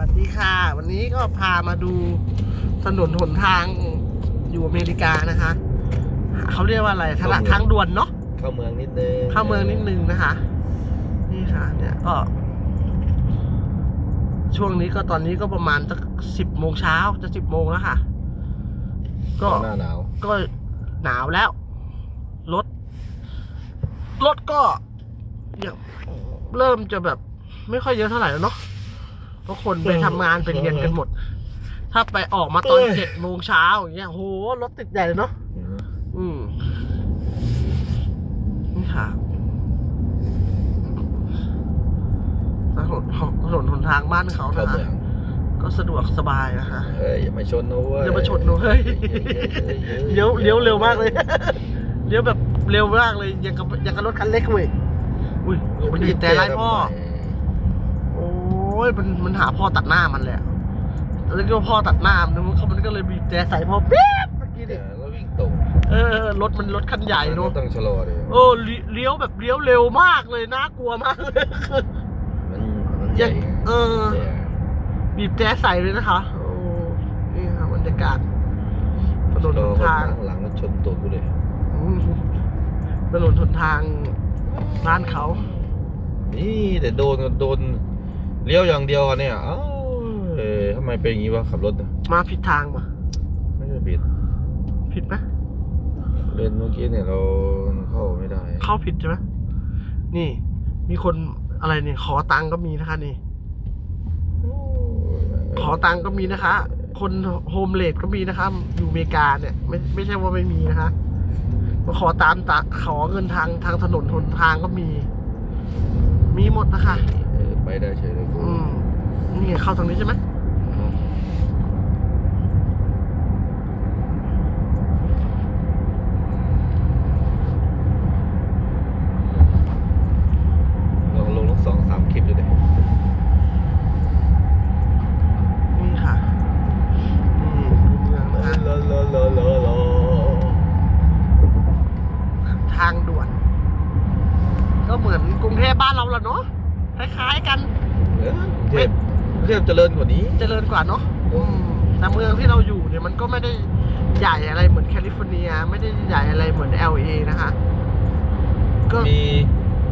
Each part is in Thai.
วัสดีค่ะ วันนี้ก็พามาดูถนนหนทางอยู่อเมริกานะคะ เขาเรียกว่าอะไรทางทางด่วนเนาะเข้าเมืองนิดนึงเข้าเมืองนิดนึงนะคะ นี่ค่ะ เนี่ยก็ ช่วงนี้ก็ตอนนี้ก็ประมาณสักสิบโมงเช้าจะสิบโมงแล้วค่ะ ก็หน้าหนาว ก็หนาวแล้วรถรถก็ยังเริ่มจะแบบ ไม่ค่อยเยอะเท่าไหร่แล้วเนาะ เพราะคนไปทำงานไปเรียนกันหมด ถ้าไปออกมาตอนเจ็ดโมงเช้าอย่างเงี้ยโหรถติดใหญ่เลยเนาะอืมอืมนี่ค่ะถนนถนนหนทางบ้านเขาเข้านะเมืคะองก็สะดวกสบายนะคะเฮ้ยอย่ามาชนนะเว้ยอย่ามาชนหนูเฮ้ย เลี้ยวเลี้ยวเร็วมากเลย เลี้ยวแบบเร็วมากเลย ยังกับยังกับรถคันเล็กเว้ยอุ้ยมันบีบแต่ไล่พ่อโอ้ยมันมันหาพ่อตัดหน้ามันเลยอะแล้วก็พ่อตัดหน้ามันมันเขามันก็เลยบีบแต่ใส่พ่อปี๊บเมื่อกี้เดี๋เนี่ยยวแล้ววิ่งตรงเออรถมันรถคันใหญ่เนอะต้องชะลอดิโอ้ลิเลี้ยวแบบเลี้ยวเร็วมากเลยน่ากลัวมากเลยมันมันใหยัญ่งเออแต่บีบแต่ใส่เลยนะคะ โอ้นี่ค่ะบรรยากาศถนนหนทางหลังมันชนตัวกูเลยอืมถนนหนทางบ้านเขา นี่แต่โดนโดน เลี้ยวอย่างเดียวอะเนี่ยเอ้าเอ้ยทำไมเป็นอย่างนี้วะขับรถเนี่ยมาผิดทางปะไม่ใช่ผิดผิดไหมเลนเมื่อกี้เนี่ยเราเข้าไม่ได้ เข้าผิดใช่ไหมนี่ มีคนอะไรเนี่ย ขอตังค์ก็มีนะคะนี่ ขอตังค์ก็มีนะคะ คนโฮมเลดก็มีนะคะ อยู่อเมริกาเนี่ย ไม่ไม่ใช่ว่าไม่มีนะคะมาขอตามตาขอเงินทางทางถนนหนทางก็มี มีหมดนะคะเออ ไปได้เฉยเลยกู อืมนี่เข้าทางนี้ใช่ไหม ลองลงลงสองสามคลิปดูดิ นี่ค่ะอืมเมืองนะคะ ลาลาลาลาลา ทางด่วน ก็เหมือนกรุงเทพบ้านเราละเนาะคล้ายๆกัน เออกรุงเทพกรุงเทพเจริญกว่านี้ เจริญกว่าเนาะอืมแต่เมืองที่เราอยู่เนี่ยมันก็ไม่ได้ใหญ่อะไรเหมือนแคลิฟอร์เนีย ไม่ได้ใหญ่อะไรเหมือน LA นะคะ ก็มี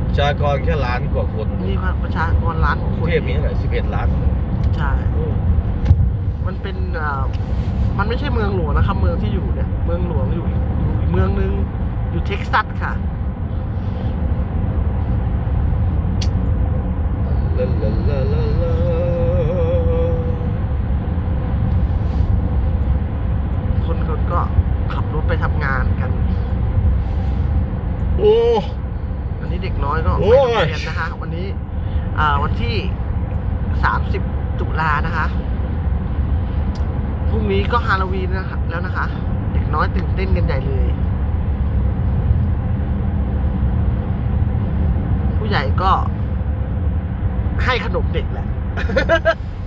ประชากรแค่ล้านกว่าคนมีประชากรล้านกว่ากรุคงนเทพมีเท่าไหร่สิบเอ็ดล้านใช่ มันเป็นเอ่อมันไม่ใช่เมืองหลวงนะครับเมืองที่อยู่เนี่ย เมืองหลวงอยู่อยู่อีกเมืองหนึงอยู่เท็กซัสค่ะ ลาลาลาลาลาคนคนก็ขับรถไปทำงานกัน โอ้ อันนี้เด็กน้อยก็ไปยโรงเรียนนะคะ วันนี้อ่าวันที่สามสิบตุลานะคะพรุ่งนี้ก็ฮาโลวีนนะคะแล้วนะคะ เด็กน้อยตื่นเต้นกันใหญ่เลย ผู้ใหญ่ก็ ให้ขนมเด็กแหละ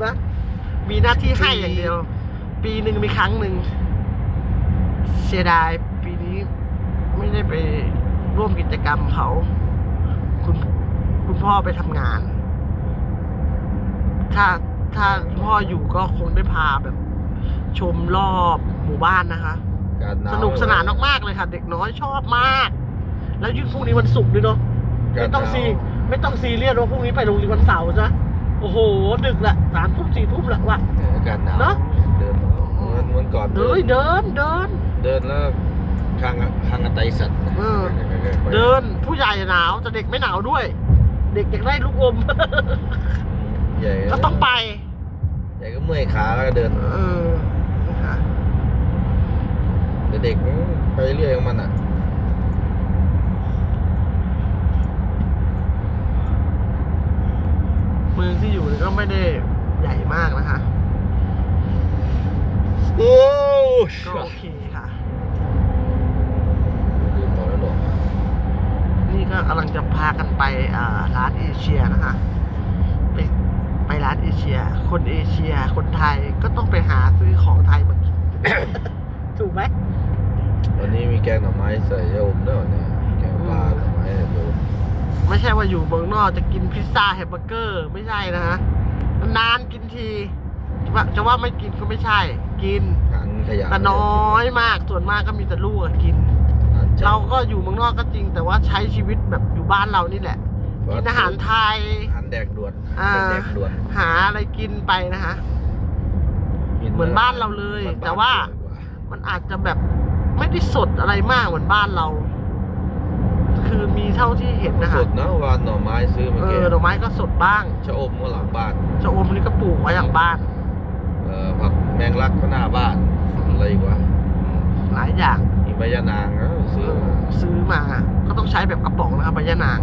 นะมีหน้าที่ให้อย่างเดียว ปีหนึ่งมีครั้งหนึ่งเสียดายปีนี้ไม่ได้ไปร่วมกิจกรรมเขา คุณคุณพ่อไปทำงาน ถ้าถ้าคุณพ่ออยู่ก็คงได้พาแบบ ชมรอบหมู่บ้านนะคะการหวสนุกสนานมากๆเลยค่ะ เด็กน้อยชอบมาก แล้วยิ่งพรุ่งนี้วันศุกร์ด้วยเนาะการไม่ต้องหนาวซี ไม่ต้องซีเรียสว่าพรุ่งนี้ไปโรงเรียนวันเสาร์จ้ะโอ้โห ดึกละสามทุ่มสี่ทุ่มละว่ะเอออากาศหนาวเนอะ เดินวันวันก่อนเดินเดินเดิน เดินแล้วคางคางกระไตสัตว์เออ เดินผู้ใหญ่หนาวแต่เด็กไม่หนาวด้วย เด็กอยากได้ลูกอม ใหญ่ก็ต้องไปใหญ่ก็เมื่อยขาแล้วก็เดินเออนะคะแต่เด็กมันไปเรื่อยของมันอะ เมืองที่อยู่เนี่ยก็ ไม่ได้ใหญ่มากนะคะ โอ้ก็โอเคค่ะ ลืมบอกแล้วหรอนี่ก็กำลังจะพากันไปอ่าร้านเอเชียนะคะไปไปร้านเอเชีย คนเอเชีย คนไทยก็ต้องไปหาซื้อของไทยมากิน ถูกไหมวันนี้มีแกงหน่อไม้ใส่ยาอมด้วยเหรอเนี่ยแกงปลาหน่อไม้ใส่ยาอมไม่ใช่ว่าอยู่เมืองนอกจะกินพิซซ่าแฮมเบอร์เกอร์ ไม่ใช่นะฮะ นานกินที จะว่าจะว่าไม่กินก็ไม่ใช่ กินหันขยะแต่น้อยมากส่วนมากก็มีแต่ลูกอะกินหันจับเราก็อยู่เมืองนอกก็จริง แต่ว่าใช้ชีวิตแบบอยู่บ้านเรานี่แหละ กินอาหารไทยหันแดกด่วนอ่าแดกด่วนหาอะไรกินไปนะคะกิเหมือนบ้านเราเลยบ้นแต่ว่าดีกมันอาจจะแบบไม่ได้สดอะไรมากเหมือนบ้านเรา คือมีเท่าที่เห็นนะคะสดนะวานหน่อไม้ซื้อมาเอแกอดอกไม้ก็สดบ้างชะอมก็หลังบ้านชะอมนี่ก็ปลูกไว้อย่างบ้าน เอ่อผักแมงลักก็หน้าบ้านอะไรอีกวะหลายอย่างมีใบยะนางนะซื้อมาซื้อมาก็ต้องใช้แบบกระป๋องนะครับใบยะนาง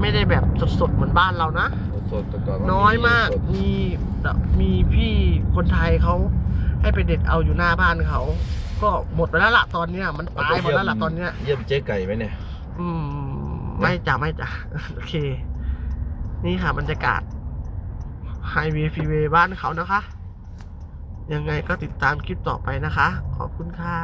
ไม่ได้แบบสดๆเหมือนบ้านเรานะ สดๆแต่ก่อนน้อยมาก สดมีมีพี่คนไทยเขาให้ไปเด็ดเอาอยู่หน้าบ้านเขา ก็หมดไปแล้วล่ะตอนเนี้ยมันตายหมดแล้วล่ะตอนเนี้ย เยี่ยมเจ๊ไก่ไหมเนี่ย อืม ไม่จ้ะไม่จ้ะโอเค นี่ค่ะบรรยากาศไฮเวย์ฟรีเวย์บ้านเขานะคะ ยังไงก็ติดตามคลิปต่อไปนะคะ ขอบคุณค่ะ